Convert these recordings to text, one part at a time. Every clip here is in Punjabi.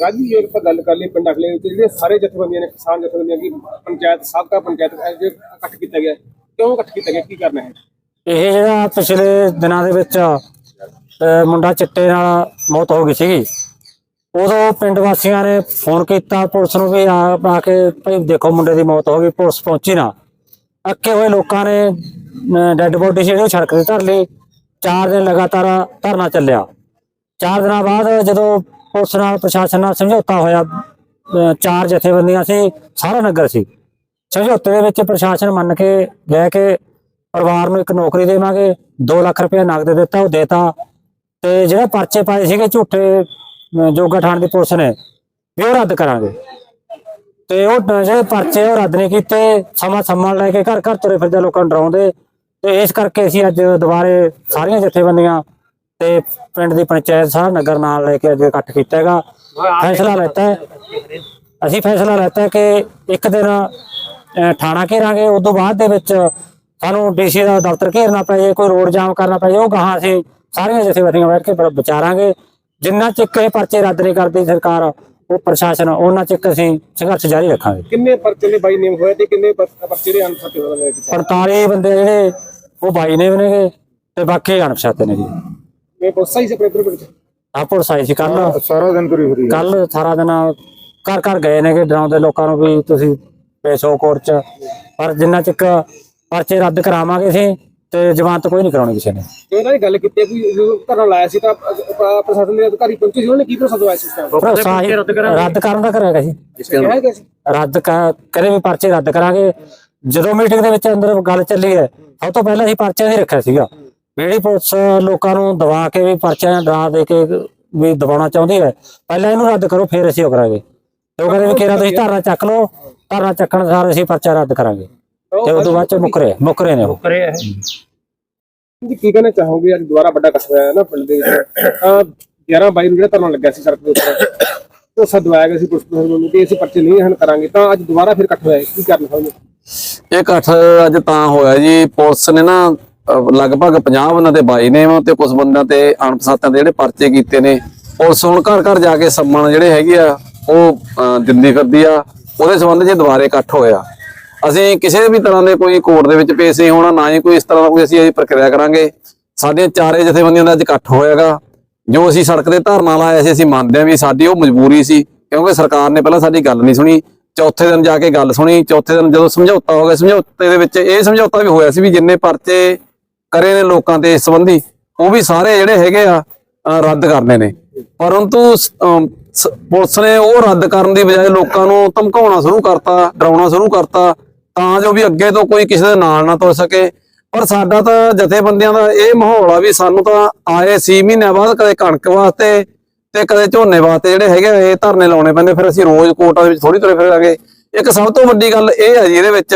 ਰਾਜੀ ਜੇ ਆਪਾਂ ਗੱਲ ਕਰ ਲਈ ਪਿੰਡ ਅਗਲੇ ਤੇ ਜਿਹੜੇ ਸਾਰੇ ਜਥੇਬੰਦੀਆਂ ਨੇ, ਕਿਸਾਨ ਜਥੇਬੰਦੀਆਂ ਕੀ ਪੰਚਾਇਤ, ਸਾਬਕਾ ਪੰਚਾਇਤ, ਇਹ ਇਕੱਠ ਕੀਤਾ ਗਿਆ, ਕਿਉਂ ਇਕੱਠ ਕੀਤਾ ਗਿਆ, ਕੀ ਕਰਨਾ ਹੈ? ਇਹ ਜਿਹੜਾ ਪਿਛਲੇ ਦਿਨਾਂ ਦੇ ਵਿੱਚ, ਅਹ, ਮੁੰਡਾ ਚਿੱਟੇ ਨਾਲ ਮੌਤ ਹੋ ਗਈ ਸੀਗੀ। ਉਦੋਂ ਪਿੰਡ ਵਾਸੀਆਂ ਨੇ ਫੋਨ ਕੀਤਾ, ਪੁਲਿਸ ਨੂੰ ਵੀ ਆ ਆ ਕੇ ਭਾਈ ਦੇਖੋ ਮੁੰਡੇ ਦੀ ਮੌਤ ਹੋ ਗਈ, ਪੁਲਿਸ ਪਹੁੰਚੀ ਨਾ। ਅੱਕੇ ਹੋਏ ਲੋਕਾਂ ਨੇ ਡੈੱਡ ਬੋਡੀ ਜਿਹੜੀ ਉਹ ਸੜਕ ਤੇ ਧਰ ਲਈ। ਚਾਰ ਦਿਨ ਲਗਾਤਾਰ ਧਰਨਾ ਚੱਲਿਆ। ਚਾਰ ਦਿਨਾਂ ਬਾਅਦ ਜਦੋਂ ਪੁਲਿਸ ਨਾਲ, ਪ੍ਰਸ਼ਾਸਨ ਨਾਲ ਸਮਝੌਤਾ ਹੋਇਆ, ਅਹ ਚਾਰ ਜਥੇਬੰਦੀਆਂ ਸੀ, ਸਾਰਾ ਨਗਰ ਸੀ। ਸਮਝੌਤੇ ਦੇ ਵਿੱਚ ਪ੍ਰਸ਼ਾਸਨ ਮੰਨ ਕੇ ਗਿਆ ਕੇ ਪਰਿਵਾਰ ਨੂੰ ਇੱਕ ਨੌਕਰੀ ਦੇਵਾਂਗੇ 2 ਲੱਖ ਰੁਪਏ ਨਗਦ ਦਿੱਤਾ, ਉਹ ਦੇਤਾ। ਤੇ ਜਿਹੜਾ ਪਰਚੇ ਪਾਏ ਸੀਗੇ ਝੂਠੇ, ਅਹ ਜੋਗਾ ਠਾਣ ਦੀ ਪੁਲਿਸ ਨੇ, ਵੀ ਉਹ ਰੱਦ ਕਰਾਂਗੇ। ਤੇ ਉਹ ਡ- ਜਿਹੜੇ ਪਰਚੇ ਉਹ ਰੱਦ ਨਹੀਂ ਕੀਤੇ, ਸਮਾਂ ਸਮਾਂ ਲੈ ਕੇ ਘਰ ਘਰ ਤੁਰੇ ਫਿਰਦੇ ਲੋਕਾਂ ਨੂੰ ਡਰਾਉਂਦੇ। ਤੇ ਇਸ ਕਰਕੇ ਅਸੀਂ ਅੱਜ ਦੁਬਾਰੇ ਸਾਰੀਆਂ ਜਥੇਬੰਦੀਆਂ ਤੇ ਪਿੰਡ ਦੀ ਪੰਚਾਇਤ ਸਾਰਾ ਨਗਰ ਨਾਲ ਲੈ ਕੇ ਅੱਜ ਇਕੱਠ ਕੀਤਾ ਹੈਗਾ। ਫੈਸਲਾ ਲੈਤਾ ਹੈ। ਅਸੀਂ ਫੈਸਲਾ ਲੈਤਾ ਕਿ ਇੱਕ ਦਿਨ ਥਾਣਾ ਘੇਰਾਂਗੇ। ਉਸ ਤੋਂ ਬਾਅਦ ਦੇ ਵਿੱਚ ਸਾਨੂੰ ਡੀਸੀ ਦਾ ਦਫ਼ਤਰ ਘੇਰਨਾ ਪੈ ਕੋਈ ਰੋਡ ਜਾਮ ਕਰਨਾ ਪੈ ਉਹ ਗਾਹਾਂ ਅਸੀਂ ਸਾਰੀਆਂ ਜਥੇਬੰਦੀਆਂ ਬੈਠ ਕੇ ਵਿਚਾਰਾਂਗੇ। ਜਿੰਨਾ ਚਿਰ ਇਹ ਪਰਚੇ ਰੱਦ ਨਹੀਂ ਕਰਦੀ ਸਰਕਾਰ ਉਹ ਪ੍ਰਸ਼ਾਸਨ ਉਹਨਾਂ ਚਿਰ ਅਸੀਂ ਸੰਘਰਸ਼ ਜਾਰੀ ਰੱਖਾਂਗੇ। ਕਿੰਨੇ ਪਰਚੇ ਦੇ ਬਾਈ ਨੇਮ ਹੋਏ ਤੇ ਕਿੰਨੇ ਪਰ- ਪਰਚੇ ਦੇ ਅਨਸਰ ਹੋਏ ਨੇ? 45 ਬੰਦੇ ਜਿਹੜੇ ਉਹ ਬਾਈ ਨੇ ਨੇਗੇ ਤੇ ਬਾਕੀ ਅਣਪਛਾਤੇ ਨੇ ਜੀ। ਸੀ ਆਪਣੇ ਇੱਧਰ ਆਹ ਪੁਲਿਸ ਆਈ ਸੀ ਕੱਲ ਸਾਰਾ ਦਿਨ ਤੁਰੀ ਫਿਰੀ ਕੱਲ ਸਾਰਾ ਦਿਨ ਘਰ ਘਰ ਗਏ ਨੇ ਕਿ ਡਰਾਉਂਦੇ ਲੋਕਾਂ ਨੂੰ ਵੀ ਤੁਸੀਂ ਪੇਸ਼ੋ ਕੋਰਟ ਚ। ਪਰ ਜਿੰਨਾ ਚਿਕ ਪਰਚੇ ਰੱਦ ਕਰਾਵਾਂਗੇ ਅਸੀਂ ਤੇ ਜ਼ਮਾਨਤ ਕੋਈ ਨਹੀਂ ਕਰਾਉਣੀ ਕਿਸੇ ਨੇ। ਤੇ ਉਹਨਾਂ ਦੀ ਗੱਲ ਕੀਤੀ ਹੈ ਕੋਈ ਜਦੋਂ ਧਰਨਾ ਲਾਇਆ ਸੀ ਤਾਂ ਅ- ਪ੍ਰਸ਼ਾਸਨ ਦੇ ਅਧਿਕਾਰੀ ਪਹੁੰਚੇ ਸੀ ਉਹਨਾਂ ਨੇ ਕੀ ਭਰੋਸਾ ਦਵਾਇਆ ਸੀ ਉਸ ਭਰੋਸਾ ਰੱਦ ਕਰਨ ਦਾ ਕਰਾਂਗਾ ਸੀ ਕਿਹਾ ਗਿਆ ਸੀ? ਰੱਦ ਕਰੇ ਵੀ ਪਰਚੇ ਰੱਦ ਕਰਾਂਗੇ। ਜਦੋਂ ਮੀਟਿੰਗ ਦੇ ਵਿੱਚ ਅੰਦਰ ਗੱਲ ਚੱਲੀ ਹੈ ਸਭ ਤੋਂ ਪਹਿਲਾਂ ਅਸੀਂ ਪਰਚਾ ਹੀ ਰੱਖਿਆ ਸੀਗਾ। ਜਿਹੜੀ ਪੁਲਿਸ ਲੋਕਾਂ ਨੂੰ ਦਬਾ ਕੇ ਵੀ ਪਰਚਾ ਡਰਾ ਦੇ ਕੇ ਵੀ ਦਬਾਉਣਾ ਚਾਹੁੰਦੀ ਹੈ ਪਹਿਲਾਂ ਇਹਨੂੰ ਰੱਦ ਕਰੋ ਫਿਰ ਅਸੀਂ ਉਹ ਕਰਾਂਗੇ। ਤੇ ਉਹ ਕਹਿੰਦੇ ਵੀ ਕਿਹੜਾ ਤੁਸੀਂ ਧਾਰਾ ਚੱਕ ਲਓ ਧਾਰਾ ਚੱਕਣ ਸਾਰ ਅਸੀਂ ਪਰਚਾ ਰੱਦ ਕਰਾਂਗੇ। ਤੇ ਤੋਂ ਬਾਅਦ ਚ ਮੁਕਰੇ ਮੁਕਰੇ ਨੇ ਉਹ। ਜੀ ਕੀ ਕਹਿਣਾ ਚਾਹੋਗੇ? ਅੱਜ ਦੁਬਾਰਾ ਵੱਡਾ ਇਕੱਠ ਹੋਇਆ ਹੈ ਨਾ ਪਿੰਡ ਦੇ ਵਿੱਚ। ਤਾਂ 11 22 ਨੂੰ ਜਿਹੜਾ ਧਰਨਾ ਲੱਗਿਆ ਸੀ ਸੜਕ ਦੇ ਉੱਪਰ ਉਹ ਸਦਵਾਇਆ ਗਿਆ ਸੀ ਪੁਲਿਸ ਪ੍ਰਸ਼ਾਸਨ ਨੂੰ ਕਿ ਅਸੀਂ ਪਰਚੇ ਨਹੀਂ ਹਨ ਕਰਾਂਗੇ। ਤਾਂ ਅੱਜ ਦੁਬਾਰਾ ਫਿਰ ਇਕੱਠ ਹੋਇਆ ਹੈ। ਕੀ ਕਰਨਾ ਚਾਹੁੰਦੇ ਇਹ ਇਕੱਠ ਅੱਜ ਤਾਂ ਹੋਇਆ ਜੀ। ਪੁਲਿਸ ਨੇ ਨਾ ਲਗਭਗ 50 ਬੰਦਿਆਂ ਤੇ ਬਾਈ ਨੇ ਤੇ ਕੁਝ ਬੰਦਿਆਂ ਤੇ ਅਣਪਛਾਤਿਆਂ ਦੇ ਜਿਹੜੇ ਪਰਚੇ ਕੀਤੇ ਨੇ। ਪੁਲਿਸ ਹੁਣ ਘਰ ਘਰ ਜਾ ਕੇ ਸੰਮਣ ਜਿਹੜੇ ਹੈਗੇ ਆ, ਉਹ ਦਿੰਦੀ ਫਿਰਦੀ ਆ। ਉਹਦੇ ਸੰਬੰਧ 'ਚ ਦੁਬਾਰੇ ਇਕੱਠ ਹੋਇਆ। ਅਸੀਂ ਕਿਸੇ ਵੀ ਤਰ੍ਹਾਂ ਦੇ ਕੋਈ ਕੋਰਟ ਦੇ ਵਿੱਚ ਪੇਸ਼ ਨਹੀਂ ਹੋਣਾ, ਨਾ ਹੀ ਕੋਈ ਇਸ ਤਰ੍ਹਾਂ ਦਾ ਕੋਈ ਅਸੀਂ ਇਹ ਪ੍ਰਕਿਰਿਆ ਕਰਾਂਗੇ। ਸਾਡੀਆਂ ਚਾਰੇ ਜਥੇਬੰਦੀਆਂ ਦਾ ਅੱਜ ਇਕੱਠ ਹੋਇਆਗਾ। ਜੋ ਅਸੀਂ ਸੜਕ ਤੇ ਧਰਨਾ ਲਾਇਆ ਸੀ, ਅਸੀਂ ਮੰਨਦੇ ਹਾਂ ਵੀ ਸਾਡੀ ਉਹ ਮਜਬੂਰੀ ਸੀ, ਕਿਉਂਕਿ ਸਰਕਾਰ ਨੇ ਪਹਿਲਾਂ ਸਾਡੀ ਗੱਲ ਨਹੀਂ ਸੁਣੀ, ਚੌਥੇ ਦਿਨ ਜਾ ਕੇ ਗੱਲ ਸੁਣੀ, ਚੌਥੇ ਦਿਨ ਜਦੋਂ ਸਮਝੌਤਾ ਹੋ ਗਿਆ, ਸਮਝੌਤੇ ਦੇ ਵਿੱਚ ਇਹ ਸਮਝੌਤਾ ਵੀ ਹੋਇਆ ਸੀ ਵੀ ਜਿੰਨੇ ਪਰਚੇ ਕਰੇ ਨੇ ਲੋਕਾਂ ਤੇ ਇਸ ਸੰਬੰਧੀ ਉਹ ਵੀ ਸਾਰੇ ਜਿਹੜੇ ਹੈਗੇ ਆ ਰੱਦ ਕਰਨੇ ਨੇ। ਪਰੰਤੂ ਪੁਲਿਸ ਨੇ ਉਹ ਰੱਦ ਕਰਨ ਦੀ ਬਜਾਏ ਲੋਕਾਂ ਨੂੰ ਧਮਕਾਉਣਾ ਸ਼ੁਰੂ ਕਰਤਾ ਡਰਾਉਣਾ ਸ਼ੁਰੂ ਕਰਤਾ ਤਾਂ ਜੋ ਵੀ ਅੱਗੇ ਤੋਂ ਕੋਈ ਕਿਸੇ ਦੇ ਨਾਲ ਨਾ ਤੁਰ ਸਕੇ। ਪਰ ਸਾਡਾ ਤਾਂ ਜਥੇਬੰਦੀਆਂ ਦਾ ਇਹ ਮਾਹੌਲ ਆ ਵੀ ਸਾਨੂੰ ਤਾਂ ਆਏ 6 ਮਹੀਨਿਆਂ ਬਾਅਦ ਕਦੇ ਕਣਕ ਵਾਸਤੇ ਤੇ ਕਦੇ ਝੋਨੇ ਵਾਸਤੇ ਜਿਹੜੇ ਹੈਗੇ ਆ, ਇਹ ਧਰਨੇ ਲਾਉਣੇ ਪੈਂਦੇ ਫਿਰ ਅਸੀਂ ਰੋਜ਼ ਕੋਰਟਾਂ ਦੇ ਵਿੱਚ ਥੋੜੀ ਤੁਰੇ ਫਿਰਾਂਗੇ। ਇੱਕ ਸਭ ਤੋਂ ਵੱਡੀ ਗੱਲ ਇਹ ਆ ਜੀ ਇਹਦੇ ਵਿੱਚ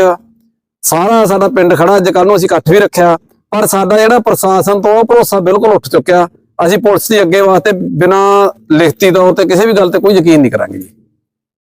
ਸਾਰਾ ਸਾਡਾ ਪਿੰਡ ਖੜਾ ਅੱਜ ਕੱਲ ਨੂੰ ਅਸੀਂ ਇਕੱਠ ਵੀ ਰੱਖਿਆ। ਪਰ ਸਾਡਾ ਜਿਹੜਾ ਪ੍ਰਸ਼ਾਸਨ ਤੋਂ ਉਹ ਭਰੋਸਾ ਬਿਲਕੁਲ ਉੱਠ ਚੁੱਕਿਆ, ਅਸੀਂ ਪੁਲਿਸ ਦੀ ਅੱਗੇ ਵਾਸਤੇ ਬਿਨਾਂ ਲਿਖਤੀ ਤੌਰ ਤੇ ਕਿਸੇ ਵੀ ਗੱਲ ਤੇ ਕੋਈ ਯਕੀਨ ਨਹੀਂ ਕਰਾਂਗੇ ਜੀ।